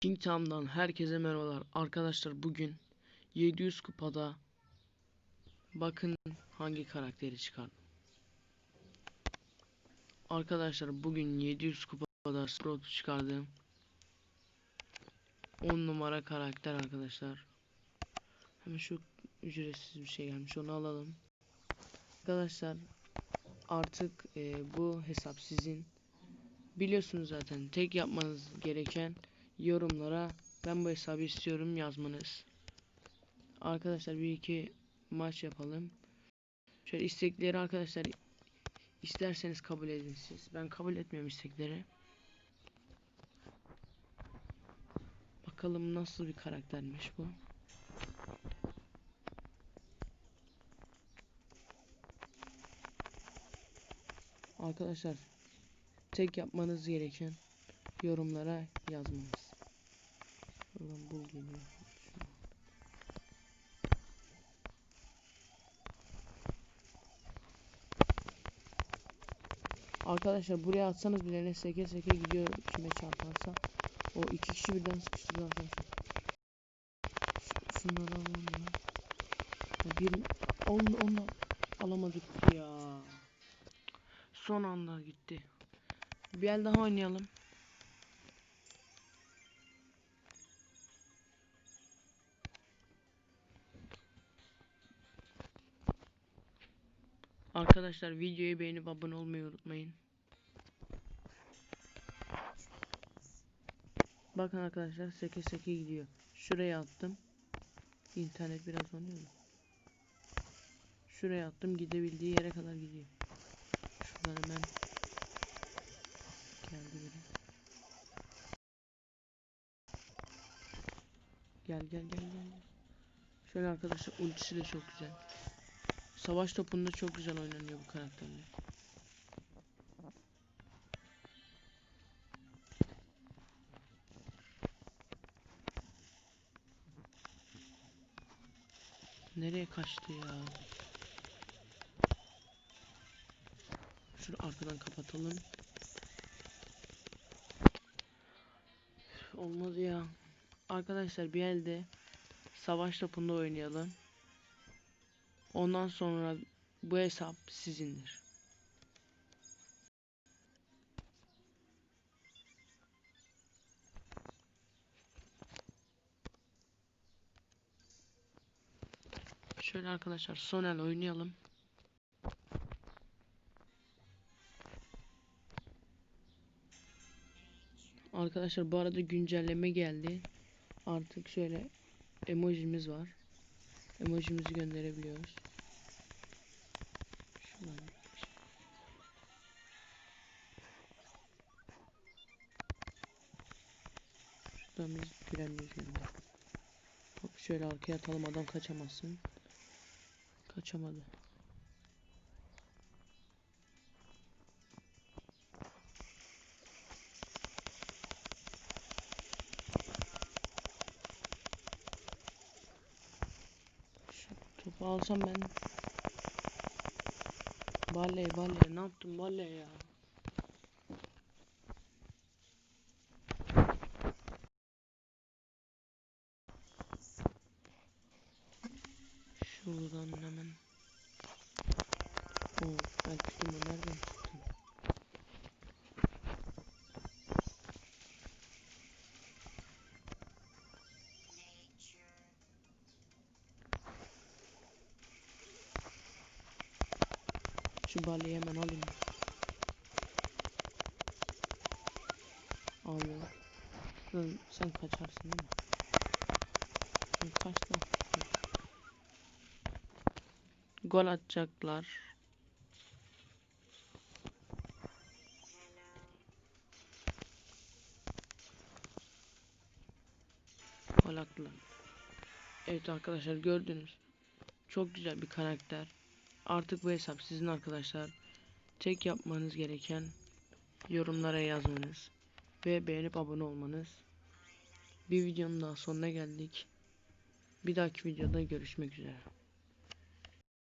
Kingtom'dan herkese merhabalar. Arkadaşlar bugün 700 kupada bakın hangi karakteri çıkardım. Arkadaşlar bugün 700 kupada Sprout'u çıkardım. 10 numara karakter arkadaşlar. Hemen şu ücretsiz bir şey gelmiş onu alalım. Arkadaşlar artık e, bu hesap sizin. Biliyorsunuz zaten tek yapmanız gereken yorumlara ben bu hesabı istiyorum yazmanız. Arkadaşlar bir iki maç yapalım. Şöyle istekleri arkadaşlar isterseniz kabul edin siz. Ben kabul etmiyorum istekleri. Bakalım nasıl bir karaktermiş bu. Arkadaşlar tek yapmanız gereken yorumlara yazmanız. Şuradan bul geliyor. Arkadaşlar buraya atsanız bile ne seke seke gidiyor kime çarparsa. O iki kişi birden sıkıştırdı arkadaşlar. Şunları alalım ya. ya bir onu, onu alamadık ya. Son anda gitti. Bir el daha oynayalım. Arkadaşlar videoyu beğenip abone olmayı unutmayın. Bakın arkadaşlar seke seke gidiyor. Şuraya attım. İnternet biraz oynuyor? Şuraya attım gidebildiği yere kadar gidiyor. Şuradan hemen geldi biri. Gel gel gel gel. Şöyle arkadaşlar ultisi de çok güzel. Savaş topunda çok güzel oynanıyor bu karakterler. Nereye kaçtı ya? Şunu arkadan kapatalım. Olmadı ya. Arkadaşlar bir elde savaş topunda oynayalım. Ondan sonra bu hesap sizindir. Şöyle arkadaşlar son el oynayalım. Arkadaşlar bu arada güncelleme geldi. Artık şöyle emojimiz var. Emojimizi gönderebiliyoruz. Şuradan. Şuradan biz yüz gönder. Hop şöyle arkaya atalım adam kaçamazsın. Kaçamadı. Topu alsam ben. Balle balle ne yaptım balle ya. Şuradan hemen. Oo, ben Şu balyayı hemen alayım. Aldım. Sen, sen kaçarsın değil mi? Sen kaç. Gol atacaklar. Gol attılar. Evet arkadaşlar gördünüz. Çok güzel bir karakter. Artık bu hesap sizin arkadaşlar. Tek yapmanız gereken yorumlara yazmanız ve beğenip abone olmanız. Bir videonun daha sonuna geldik. Bir dahaki videoda görüşmek üzere.